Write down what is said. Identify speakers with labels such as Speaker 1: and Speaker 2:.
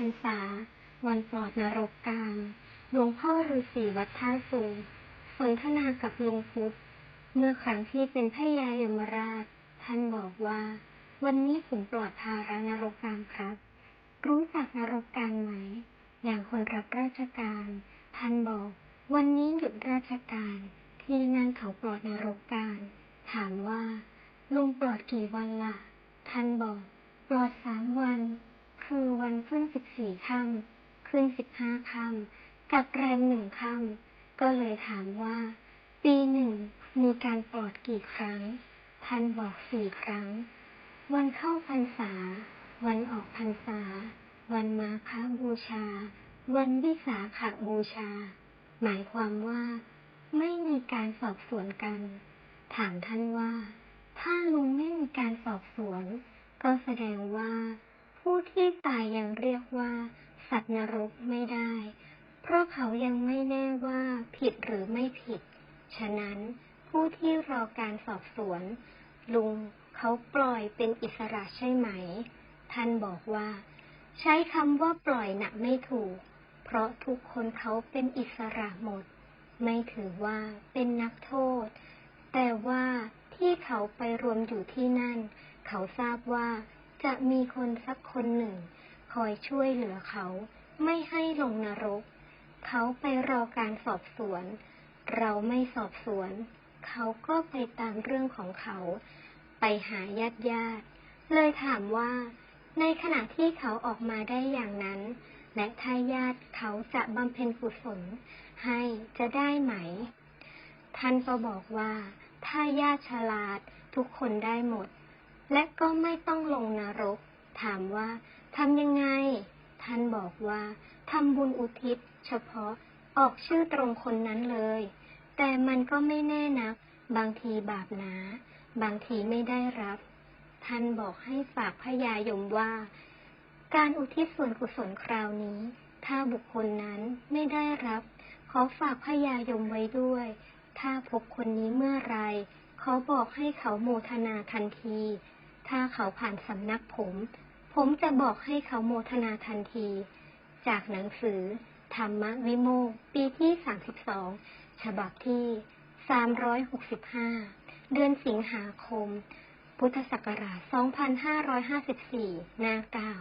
Speaker 1: รรษา วันปลอดนรกกลางหลวงพ่อฤาษีวัดท่าสูงสนทนากับหลวงพุธเมื่อครั้งที่เป็นพระยายมราช ท่านบอกว่า วันนี้ผมปลอดภาระนรกกลางครับ รู้จักนรกกลางไหม อย่างคนรับราชการ ท่านบอก วันนี้หยุดราชการ ที่นั่นเขาปลอดนรกกลางถามว่าลุงปลอดกี่วันล่ะ ท่านบอก ปลอดสามวัน คือวันขึ้นสิบสี่ค่ำขึ้นสิบห้าค่ำกับแรมหนึ่งค่ำก็เลยถามว่า ปีหนึ่งมีการปอดกี่ครั้ง ท่านบอกสี่ครั้ง วันเข้าพรรษา วันออกพรรษา วันมาฆบูชา วันวิสาขบูชา หมายความว่า ไม่มีการสอบสวนกัน ถามท่านว่า ถ้าลุงไม่มีการสอบสวน ก็แสดงว่า ผู้ที่ตายยังเรียกว่า สัตว์นรกไม่ได้ เพราะเขายังไม่แน่ว่าผิดหรือไม่ผิด ฉะนั้นผู้ที่รอการสอบสวน ลุงเขาปล่อยเป็นอิสระใช่ไหม ท่านบอกว่า ใช้คำว่าปล่อยหนักไม่ถูก เพราะทุกคนเขาเป็นอิสระหมด ไม่ถือว่าเป็นนักโทษ แต่ว่าที่เขาไปรวมอยู่ที่นั่น เขาทราบว่า จะมีคนสักคนหนึ่ง คอยช่วยเหลือเขาไม่ให้ลงนรก เขาไปรอการสอบสวน เราไม่สอบสวน เขาก็ไปตามเรื่องของเขา ไปหาญาติญาติ เลยถามว่า ในขณะที่เขาออกมาได้อย่างนั้น และถ้าญาติเขาจะบำเพ็ญกุศลให้จะได้ไหม ท่านก็บอกว่าถ้าญาติฉลาดทุกคนได้หมด และก็ไม่ต้องลงนรก ถามว่าทำยังไง ท่านบอกว่าทำบุญอุทิศ เฉพาะออกชื่อตรงคนนั้นเลย แต่มันก็ไม่แน่นัก บางทีบาปหนา บางทีไม่ได้รับ ท่านบอกให้ฝากพยายมว่า การอุทิศส่วนกุศลคราวนี้ ถ้าบุคคลนั้นไม่ได้รับ ขอฝากพยายมไว้ด้วย ถ้าพบคนนี้เมื่อไรขอบอกให้เขาโมทนาทันที ถ้าเขาผ่านสำนักผม ผมจะบอกให้เขาโมทนาทันที จากหนังสือ ธรรมวิโมกข์ปีที่ 32 ฉบับที่ 365 เดือนสิงหาคม พุทธศักราช 2554 หน้าเก้า